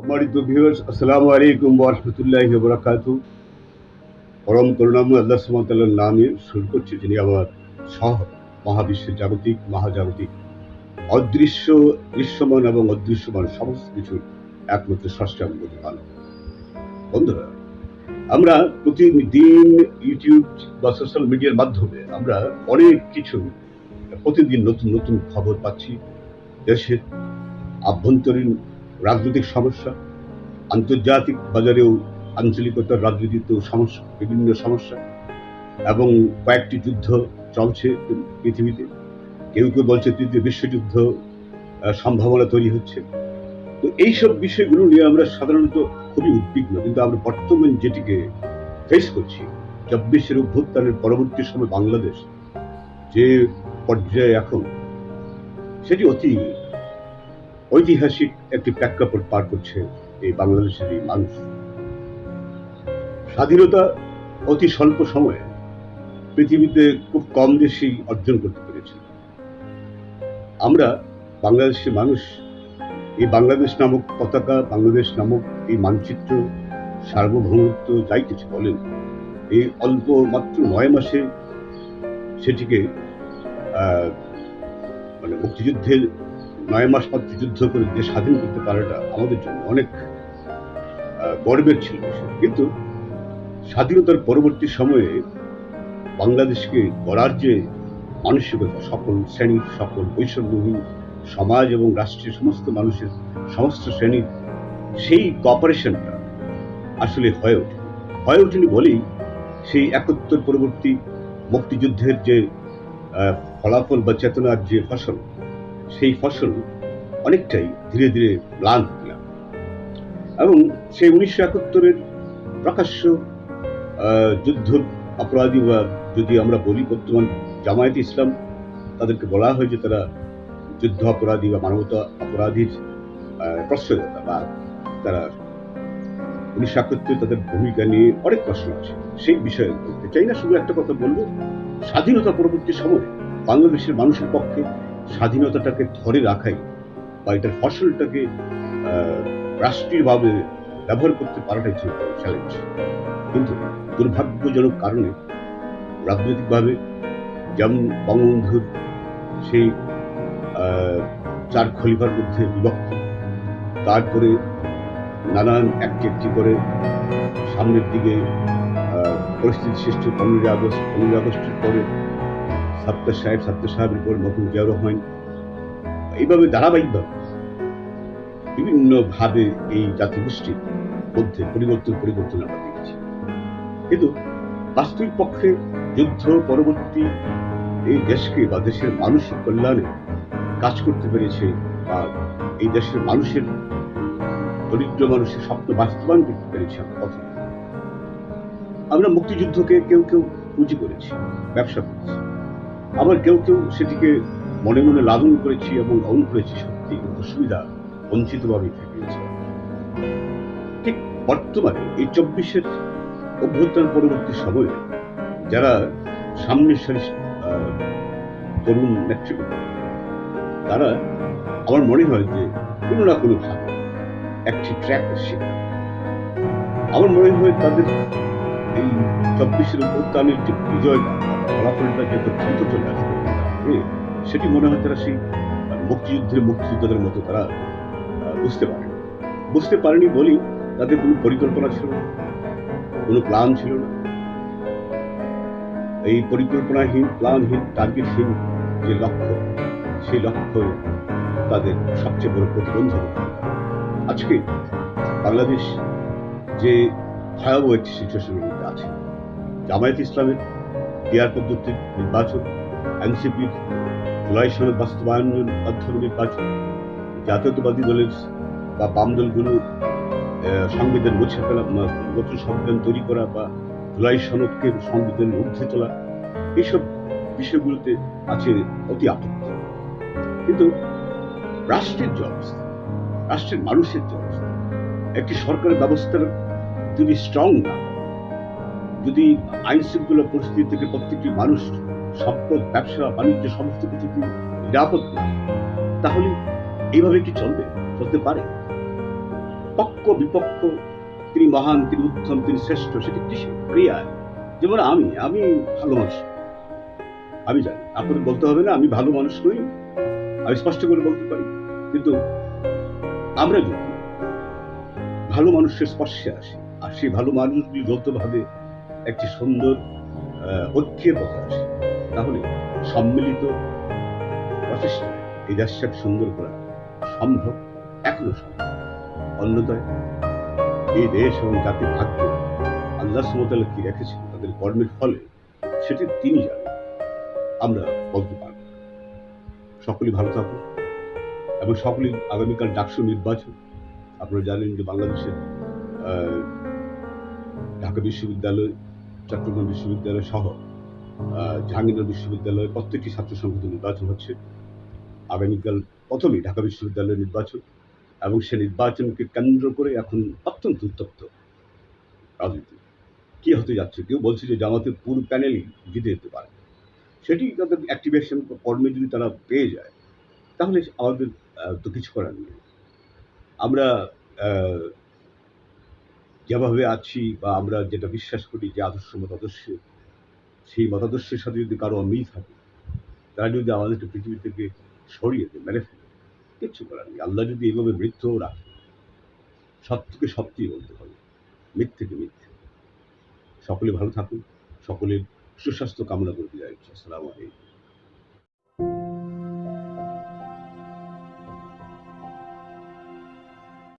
সম্মানিত আসসালামু আলাইকুম পরম আল্লাহ নামে শুরু করছি যিনি আমার সহ মহাবিশ্বের জাগতিক মহাজাগতিক অদৃশ্য দৃশ্যমান এবং অদৃশ্যমান সমস্ত কিছু একমাত্র প্রতিপাল বন্ধুরা, আমরা প্রতিদিন ইউটিউব বা সোশ্যাল মিডিয়ার মাধ্যমে আমরা অনেক কিছু, প্রতিদিন নতুন নতুন খবর পাচ্ছি। দেশের আভ্যন্তরীণ রাজনৈতিক সমস্যা, আন্তর্জাতিক বাজারেও আঞ্চলিকতার রাজনীতিতেও সমস্যা, বিভিন্ন সমস্যা এবং কয়েকটি যুদ্ধ চলছে পৃথিবীতে। কেউ কেউ বলছে তৃতীয় বিশ্বযুদ্ধ সম্ভাবনা তৈরি হচ্ছে। তো এইসব বিষয়গুলো নিয়ে আমরা সাধারণত খুবই উদ্বিগ্ন। কিন্তু আমরা বর্তমান যেটিকে ফেস করছি, চব্বিশের অভ্যুত্থানের পরবর্তী সময় বাংলাদেশ যে পর্যায়ে এখন, সেটি অতি ঐতিহাসিক একটি প্রেক্ষাপট পার করছে এই বাংলাদেশের এই মানুষ। স্বাধীনতা অতি স্বল্প সময়ে পৃথিবীতে খুব কম দেশেই অর্জন করতে পেরেছে। আমরা বাংলাদেশের মানুষ, এই বাংলাদেশ নামক পতাকা, বাংলাদেশ নামক এই মানচিত্র, সার্বভৌমত্ব, যাই কিছু বলেন, এই অল্প মাত্র নয় মাসে সেটিকে মানে মুক্তিযুদ্ধের নয় মাস মাত্র যুদ্ধ করে দেশ স্বাধীন করতে পারাটা আমাদের জন্য অনেক গর্বের ছিল। কিন্তু স্বাধীনতার পরবর্তী সময়ে বাংলাদেশকে গড়ার যে মানসিকতা, সকল শ্রেণির সকল বৈষম্যহীন সমাজ এবং রাষ্ট্রের সমস্ত মানুষের সমস্ত শ্রেণির সেই কপারেশনটা আসলে হয়ে ওঠে হয়ে ওঠেনি বলেই সেই একত্তর পরবর্তী মুক্তিযুদ্ধের যে ফলাফল বা চেতনার যে ফসল সেই ফসল অনেকটাই ধীরে ধীরে ম্লান হতে এবং সেই উনিশশো একাত্তরের প্রকাশ্য যুদ্ধ অপরাধী বা যদি আমরা বলি বর্তমান জামায়াত ইসলাম, তাদেরকে বলা হয় যে তারা যুদ্ধ অপরাধী বা মানবতা অপরাধীর প্রশ্রয়দাতা বা তারা উনিশশো একাত্তরে তাদের ভূমিকা নিয়ে অনেক প্রশ্ন আছে। সেই বিষয়ে বলতে চাই না, শুধু একটা কথা বলব, স্বাধীনতা পরবর্তী সময়ে বাংলাদেশের মানুষের পক্ষে স্বাধীনতাটাকে ধরে রাখাই বা এটার ফসলটাকে রাষ্ট্রীয়ভাবে ব্যবহার করতে পারাটাই ছিল চ্যালেঞ্জ কিন্তু দুর্ভাগ্যজনক কারণে রাজনৈতিকভাবে যেমন বঙ্গবন্ধুর সেই চার খলিফার মধ্যে বিভক্ত, তারপরে নানান একটি একটি করে সামনের দিকে পরিস্থিতি সৃষ্টি পনেরোই আগস্ট, পনেরোই আগস্টের পরে সাত্তার সাহেব সাত্তার সাহেবের পর নতুন জিয়া রহমান এইভাবে ধারাবাহিকভাবে বিভিন্নভাবে এই জাতিগোষ্ঠীর মধ্যে পরিবর্তন পরিবর্তন আমরা দেখেছি। কিন্তু বাস্তবিক পক্ষে যুদ্ধ পরবর্তী এই দেশকে বা দেশের মানসিক কল্যাণে কাজ করতে পেরেছে বা এই দেশের মানুষের দরিদ্র মানুষের স্বপ্ন বাস্তবায়ন করতে পেরেছে আমরা কথা আমরা মুক্তিযুদ্ধকে কেউ কেউ পুঁজি করেছি, ব্যবসা করেছি। আবার কেউ কেউ সেটিকে মনে মনে লালন করেছি এবং গ্রহণ করেছি সত্যি অসুবিধা বঞ্চিতভাবে থেকেছে ঠিক বর্তমানে এই চব্বিশের অভ্যুত্থান পরবর্তী সময়ে যারা সামনের সারি তরুণ নেতৃত্ব তারা আমার মনে হয় যে কোনো না কোনো ভাবে একটি ট্র্যাক আমার মনে হয় তাদের এই চব্বিশের অভ্যুত্থানের যে বিজয়টা ফলাফলটা যত দ্রুত চলে আসবে সেটি মনে হয় তারা সেই মুক্তিযুদ্ধের মুক্তিযোদ্ধাদের মতো তারা বুঝতে পারে বুঝতে পারেনি বলেই তাদের কোনো পরিকল্পনা ছিল না, কোনো প্ল্যান ছিল না। এই পরিকল্পনাহীন প্ল্যানহীন টার্গেটহীন যে লক্ষ্য, সেই লক্ষ্য তাদের সবচেয়ে বড় প্রতিবন্ধক। আজকে বাংলাদেশ যে ভয়াবহ একটি সিচুয়েশনের জামায়াত ইসলামের পিয়ার পদ্ধতির নির্বাচন এনসিপির জুলাই সনদ বাস্তবায়নের মাধ্যমে নির্বাচন, জাতীয়তাবাদী দলের বা বাম দলগুলো সংবিধান মুছে ফেলা নতুন সংবিধান তৈরি করা বা জুলাই সনদকে সংবিধানের ঊর্ধ্বে তোলা, এইসব বিষয়গুলোতে আছে অতি আপত্তি। কিন্তু রাষ্ট্রের যে অবস্থা, রাষ্ট্রের মানুষের যে অবস্থা, একটি সরকারের ব্যবস্থার যদি স্ট্রং না যদি আইন শৃঙ্খলা পরিস্থিতি থেকে প্রত্যেকটি মানুষ সম্পদ, ব্যবসা, বাণিজ্য, সমস্ত কিছু নিরাপদ তাহলে এইভাবে কি চলবে? চলতে পারে। পক্ষ, বিপক্ষ, তিনি মহান, তিনি উত্তম, তিনি শ্রেষ্ঠ, সেটি কিসের ক্রিয়ায় যেমন আমি আমি ভালো মানুষ। আমি জানি, আপনাদের বলতে হবে না, আমি ভালো মানুষ নই। আমি স্পষ্ট করে বলতে পারি। কিন্তু আমরা যদি ভালো মানুষের স্পর্শে আসি, আর সেই ভালো মানুষগুলি যৌথভাবে একটি সুন্দর ঐক্যের পথে আসে তাহলে সম্মিলিত প্রচেষ্টা এই দেশটাকে সুন্দর করা সম্ভব, এখনও সম্ভব। অন্যথায় এই দেশ এবং জাতির ভাগ্য আল্লাহ সুমতাল কি রেখেছেন, তাদের কর্মের ফলে সেটি তিনি জানেন। আমরা বলতে পারব সকলেই ভালো থাকুন এবং সকলেই আগামীকাল ডাকসু নির্বাচন। আপনারা জানেন যে বাংলাদেশের ঢাকা বিশ্ববিদ্যালয় চট্টগ্রাম বিশ্ববিদ্যালয় সহ জাহাঙ্গীরনগর বিশ্ববিদ্যালয়ে প্রত্যেকটি ছাত্র সংসদ নির্বাচন হচ্ছে। আগামীকাল প্রথমেই ঢাকা বিশ্ববিদ্যালয়ের নির্বাচন এবং সে নির্বাচনকে কেন্দ্র করে এখন অত্যন্ত উত্তপ্ত রাজনীতি। কি হতে যাচ্ছে? কেউ বলছে যে জামাতের পুরো প্যানেলই জিতে যেতে পারে। সেটি তাদের অ্যাক্টিভেশন কর্মে যদি তারা পেয়ে যায়, তাহলে আমাদের তো কিছু করার নেই। আমরা যেভাবে আছি বা আমরা যেটা বিশ্বাস করি যে আদর্শ মতাদর্শ, সেই মতাদর্শের সাথে যদি কারও অমিল থাকে তারা যদি আমাদেরকে পৃথিবী থেকে সরিয়ে দেয়, মেরে ফেলে কিচ্ছু করার নেই। আল্লাহ যদি এইভাবে মৃত্যুও রাখে, সত্যকে সত্যি বলতে হবে, মিথ্যেকে মিথ্যে। সকলে ভালো থাকুন, সকলের সুস্বাস্থ্য কামনা করে বিদায় আসসালামু আলাইকুম।